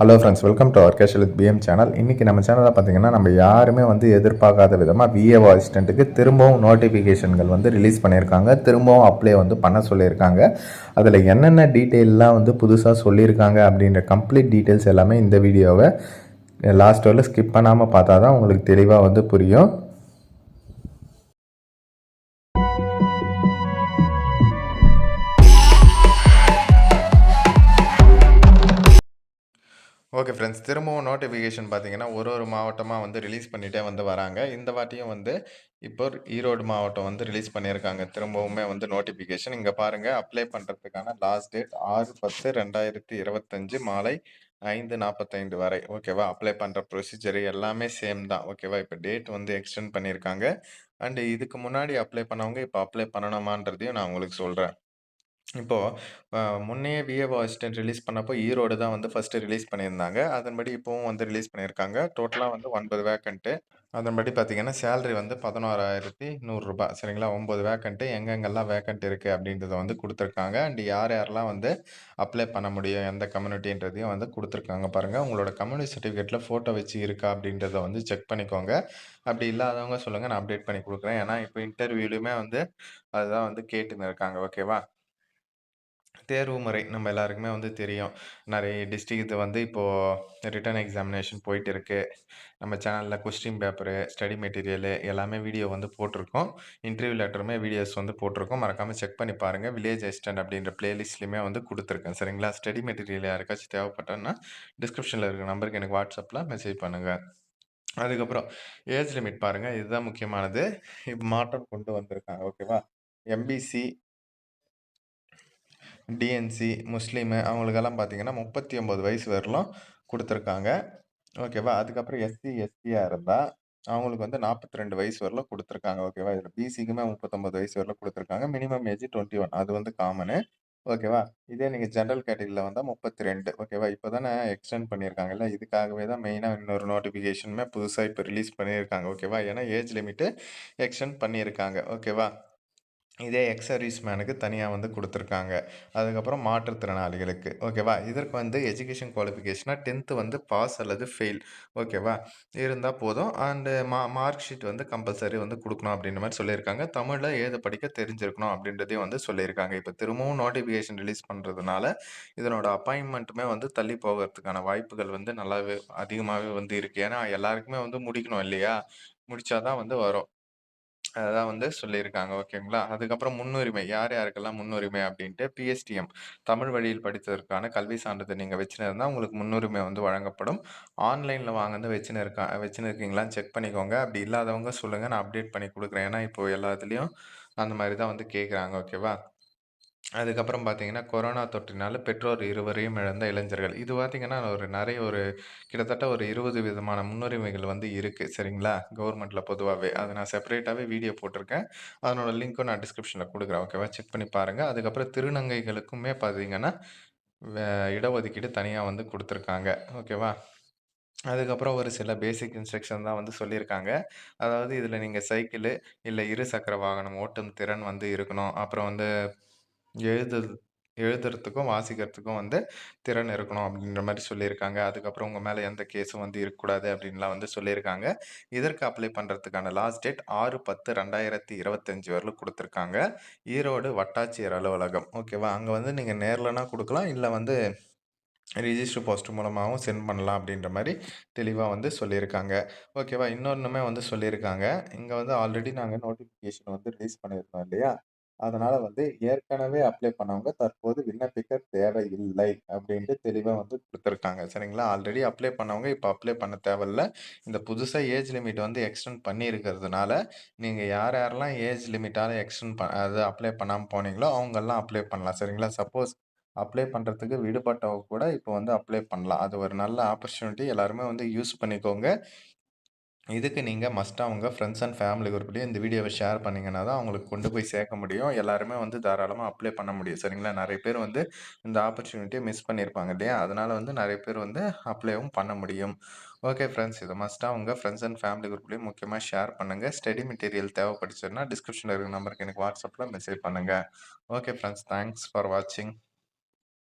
Hello friends welcome to our casual with PM channel இன்றைக்கி நம்ம சேனலில் பார்த்தீங்கன்னா நம்ம யாருமே வந்து எதிர்பார்க்காத விதமாக விஏஓ அசிஸ்டண்ட்டுக்கு திரும்பவும் நோட்டிஃபிகேஷன்கள் வந்து ரிலீஸ் பண்ணியிருக்காங்க. திரும்பவும் அப்ளை வந்து பண்ண சொல்லியிருக்காங்க. அதில் என்னென்ன டீட்டெயிலெலாம் வந்து புதுசாக சொல்லியிருக்காங்க அப்படின்ற கம்ப்ளீட் டீட்டெயில்ஸ் எல்லாமே இந்த வீடியோவை லாஸ்ட் வரல ஸ்கிப் பண்ணாமல் பார்த்தா தான் உங்களுக்கு தெளிவாக வந்து புரியும். ஓகே ஃப்ரெண்ட்ஸ் திரும்பவும் நோட்டிஃபிகேஷன் பார்த்தீங்கன்னா ஒரு ஒரு மாவட்டமாக வந்து ரிலீஸ் பண்ணிகிட்டே வந்து வராங்க. இந்த வாட்டியும் வந்து இப்போ ஈரோடு மாவட்டம் வந்து ரிலீஸ் பண்ணியிருக்காங்க. திரும்பவுமே வந்து நோட்டிஃபிகேஷன் இங்கே பாருங்கள் அப்ளை பண்ணுறதுக்கான லாஸ்ட் டேட் ஆறு பத்து ரெண்டாயிரத்தி இருபத்தஞ்சு மாலை ஐந்து நாற்பத்தைந்து வரை. ஓகேவா அப்ளை பண்ணுற ப்ரொசீஜர் எல்லாமே சேம் தான். ஓகேவா இப்போ டேட் வந்து எக்ஸ்டெண்ட் பண்ணியிருக்காங்க. அண்டு இதுக்கு முன்னாடி அப்ளை பண்ணவங்க இப்போ அப்ளை பண்ணணுமான்றதையும் நான் உங்களுக்கு சொல்கிறேன் இப்போது முன்னே முன்னையே விஏஓ அசிஸ்டன்ட் ரிலீஸ் பண்ணப்போ ஈரோடு தான் வந்து ஃபர்ஸ்ட்டு ரிலீஸ் பண்ணியிருந்தாங்க. அதன்படி இப்போவும் வந்து ரிலீஸ் பண்ணியிருக்காங்க. டோட்டலாக வந்து ஒன்பது வேக்கண்ட்டு அதன்படி பார்த்தீங்கன்னா, சேலரி வந்து பதினோராயிரத்தி நூறுரூபா சரிங்களா? 9 வேக்கன்ட்டு எங்கெங்கெல்லாம் வேக்கண்ட் இருக்குது அப்படின்றத வந்து கொடுத்துருக்காங்க அண்ட் யார் யாரெல்லாம் வந்து அப்ளை பண்ண முடியும், எந்த கம்யூனிட்டின்றதையும் வந்து கொடுத்துருக்காங்க பாருங்கள் உங்களோட கம்யூனிட்டி சர்டிஃபிகேட்டில் ஃபோட்டோ வச்சு இருக்கா அப்படின்றத வந்து செக் பண்ணிக்கோங்க. அப்படி இல்லாதவங்க சொல்லுங்கள் நான் அப்டேட் பண்ணி கொடுக்குறேன் ஏன்னா, இப்போ இன்டர்வியூலையுமே வந்து அதுதான் வந்து கேட்டுன்னு இருக்காங்க. ஓகேவா? தேர்வு முறை நம்ம எல்லாருக்குமே வந்து தெரியும். நெறைய டிஸ்ட்ரிக்ட் வந்து இப்போ ரிட்டன் எக்ஸாமினேஷன் போயிட்டு இருக்கு. நம்ம சேனல்ல கொஸ்டின் பேப்பரு, ஸ்டடி மெட்டீரியலு எல்லாமே வீடியோ வந்து போட்டிருக்கோம். இன்டர்வியூ லெட்டருமே வீடியோஸ் வந்து போட்டிருக்கோம். மறக்காம செக் பண்ணி பாருங்க. வில்லேஜ் அசிஸ்டன்ட் அப்படின்ற பிளேலிஸ்ட்லயுமே வந்து குடுத்துருக்கேன். சரிங்களா? ஸ்டடி மெட்டீரியல் யாருக்காச்சும் தேவைப்பட்டதுன்னா, டிஸ்கிரிப்ஷன்ல இருக்கிற நம்பருக்கு எனக்கு வாட்ஸ்அப்பில் மெசேஜ் பண்ணுங்க. அதுக்கப்புறம் ஏஜ் லிமிட் பாருங்க. இதுதான் முக்கியமானது. இப்ப மாற்றம் கொண்டு வந்திருக்காங்க. ஓகேவா? எம்பிசி டிஎன்சி, முஸ்லீமு அவங்களுக்கெல்லாம் பார்த்தீங்கன்னா, 39 வயசு வரலும் கொடுத்துருக்காங்க ஓகேவா? அதுக்கப்புறம் எஸ்சி, எஸ்டியாக இருந்தால் அவங்களுக்கு வந்து 42 வயசு வரலும் கொடுத்துருக்காங்க ஓகேவா? இதில் பிசிக்குமே 39 வயசு வரலும் கொடுத்துருக்காங்க மினிமம் ஏஜ் 21 அது வந்து காமனு. ஓகேவா? இதே நீங்கள் ஜென்ரல் கேட்டகரியில் வந்தால் முப்பத்தி ரெண்டு ஓகேவா? இப்போ தானே எக்ஸ்டெண்ட் பண்ணியிருக்காங்கல்ல. இதுக்காகவே தான் மெயினாக இன்னொரு நோட்டிஃபிகேஷனுமே புதுசாக இப்போ ரிலீஸ் பண்ணியிருக்காங்க. ஓகேவா? ஏன்னா ஏஜ் லிமிட்டு எக்ஸ்டெண்ட் பண்ணியிருக்காங்க. ஓகேவா? இதே எக்ஸ் சர்வீஸ் மேனுக்கு வந்து கொடுத்துருக்காங்க அதுக்கப்புறம் மாற்றுத்திறனாளிகளுக்கு. ஓகேவா? இதற்கு வந்து எஜுகேஷன் குவாலிஃபிகேஷனா 10த் வந்து பாஸ் அல்லது ஃபெயில். ஓகேவா? இருந்தால் போதும். அண்டு மா மார்க் ஷீட் வந்து கம்பல்சரி வந்து கொடுக்கணும் அப்படின்ற மாதிரி சொல்லியிருக்காங்க. தமிழில் ஏது படிக்க தெரிஞ்சிருக்கணும் அப்படின்றதையும் வந்து சொல்லியிருக்காங்க. இப்போ திரும்பவும் நோட்டிஃபிகேஷன் ரிலீஸ் பண்ணுறதுனால இதனோட அப்பாயின்மெண்ட்டுமே வந்து தள்ளி போகிறதுக்கான வாய்ப்புகள் வந்து நல்லாவே அதிகமாகவே வந்து இருக்குது ஏன்னா, எல்லாருக்குமே வந்து முடிக்கணும் இல்லையா? முடிச்சா தான் வந்து வரும். அதான் வந்து சொல்லியிருக்காங்க. ஓகேங்களா? அதுக்கப்புறம் முன்னுரிமை. யார் யாருக்கெல்லாம் முன்னுரிமை அப்படின்ட்டு பிஎஸ்டிஎம் தமிழ் வழியில் படித்ததற்கான கல்வி சான்றிதழ் நீங்கள் வச்சுன்னு இருந்தால் உங்களுக்கு முன்னுரிமை வந்து வழங்கப்படும். ஆன்லைனில் வாங்கினது வச்சுன்னு இருக்கா வச்சுன்னு இருக்கீங்களான்னு செக் பண்ணிக்கோங்க. அப்படி இல்லாதவங்க சொல்லுங்கள் நான் அப்டேட் பண்ணி கொடுக்குறேன் ஏன்னா, இப்போ எல்லா அந்த மாதிரி தான் வந்து கேட்குறாங்க. ஓகேவா? அதுக்கப்புறம் பார்த்தீங்கன்னா, கொரோனா தொற்றினால பெற்றோர் இருவரையும் இழந்த இளைஞர்கள். இது பார்த்தீங்கன்னா, ஒரு நெறைய ஒரு கிட்டத்தட்ட ஒரு 20 விதமான முன்னுரிமைகள் வந்து இருக்கு. சரிங்களா? கவர்மெண்ட்ல பொதுவாவே. அத நான் செப்பரேட்டாவே வீடியோ போட்டிருக்கேன். அதனோட லிங்க்கும் நான் டிஸ்கிரிப்ஷன்ல குடுக்குறேன். ஓகேவா? செக் பண்ணி பாருங்க. அதுக்கப்புறம் திருநங்கைகளுக்குமே பார்த்தீங்கன்னா, வே இடஒதுக்கீடு தனியா வந்து குடுத்துருக்காங்க. ஓகேவா? அதுக்கப்புறம் ஒரு சில பேசிக் இன்ஸ்ட்ரக்ஷன் தான் வந்து சொல்லியிருக்காங்க. அதாவது இதில நீங்க சைக்கிளு, இல்ல இருசக்கர வாகனம் ஓட்டும் திறன் வந்து இருக்கணும். அப்புறம் வந்து எழுதுது எழுதுறதுக்கும், வாசிக்கிறதுக்கும் வந்து திறன் இருக்கணும் அப்படின்ற மாரி சொல்லியிருக்காங்க. அதுக்கப்புறம் உங்க மேல எந்த கேஸும் வந்து இருக்கக்கூடாது அப்படின்லாம் வந்து சொல்லியிருக்காங்க. இதற்கு அப்ளை பண்றதுக்கான லாஸ்ட் டேட் 6/10/2025 வரலும் குடுத்துருக்காங்க. ஈரோடு வட்டாட்சியர் அலுவலகம். ஓகேவா? அங்க வந்து நீங்க நேர்லனா குடுக்கலாம். இல்ல வந்து ரிஜிஸ்டர் போஸ்ட் மூலமாவும் சென்ட் பண்ணலாம் அப்படின்ற மாரி தெளிவா வந்து சொல்லியிருக்காங்க. ஓகேவா? இன்னொன்னுமே வந்து சொல்லியிருக்காங்க. இங்க வந்து ஆல்ரெடி நாங்க நோட்டிஃபிகேஷன் வந்து ரிலீஸ் பண்ணியிருந்தோம் இல்லையா? அதனால வந்து ஏற்கனவே அப்ளை பண்ணவங்க தற்போது விண்ணப்பிக்க தேவையில்லை அப்படின்ட்டு தெளிவா வந்து குடுத்துருக்காங்க. சரிங்களா? ஆல்ரெடி அப்ளை பண்ணவங்க இப்ப அப்ளை பண்ண தேவையில்ல. இந்த புதுசா ஏஜ் லிமிட் வந்து எக்ஸ்டெண்ட் பண்ணியிருக்கிறதுனால, நீங்க யார் யாரெல்லாம் ஏஜ் லிமிட்டால எக்ஸ்டெண்ட் ப அதாவது அப்ளை பண்ணாம போனீங்களோ, அவங்கலாம் அப்ளை பண்ணலாம். சரிங்களா? சப்போஸ் அப்ளை பண்றதுக்கு விடுபட்டவங்க கூட இப்போ வந்து அப்ளை பண்ணலாம். அது ஒரு நல்ல ஆப்பர்ச்சுனிட்டி. எல்லாருமே வந்து யூஸ் பண்ணிக்கோங்க. இதுக்கு நீங்கள் மஸ்ட்டா உங்கள் ஃப்ரெண்ட்ஸ் அண்ட் ஃபேமிலி குரூப்லேயும் இந்த வீடியோவை ஷேர் பண்ணிங்கன்னா தான் அவங்களுக்கு கொண்டு போய் சேர்க்க முடியும். எல்லாருமே வந்து தாராளமாக அப்ளை பண்ண முடியும். சரிங்களா? நிறைய பேர் வந்து இந்த ஆப்பர்ச்சுனிட்டியை மிஸ் பண்ணியிருப்பாங்க இல்லையா? அதனால் வந்து நிறைய பேர் வந்து அப்ளைவும் பண்ண முடியும். Okay friends. இதை மஸ்ட்டாக உங்கள் ஃப்ரெண்ட்ஸ் அண்ட் ஃபேமிலி குரூப்லேயும் முக்கியமாக ஷேர் பண்ணுங்க. ஸ்டடி மெட்டீரியல் தேவைப்பட்டுச்சுன்னா, டிஸ்கிரிப்ஷனில் இருக்கிற நம்பருக்கு எனக்கு வாட்ஸ்அப்பில் மெசேஜ் பண்ணுங்கள் ஓகே ஃப்ரெண்ட்ஸ். தேங்க்ஸ் ஃபார் வாட்சிங்.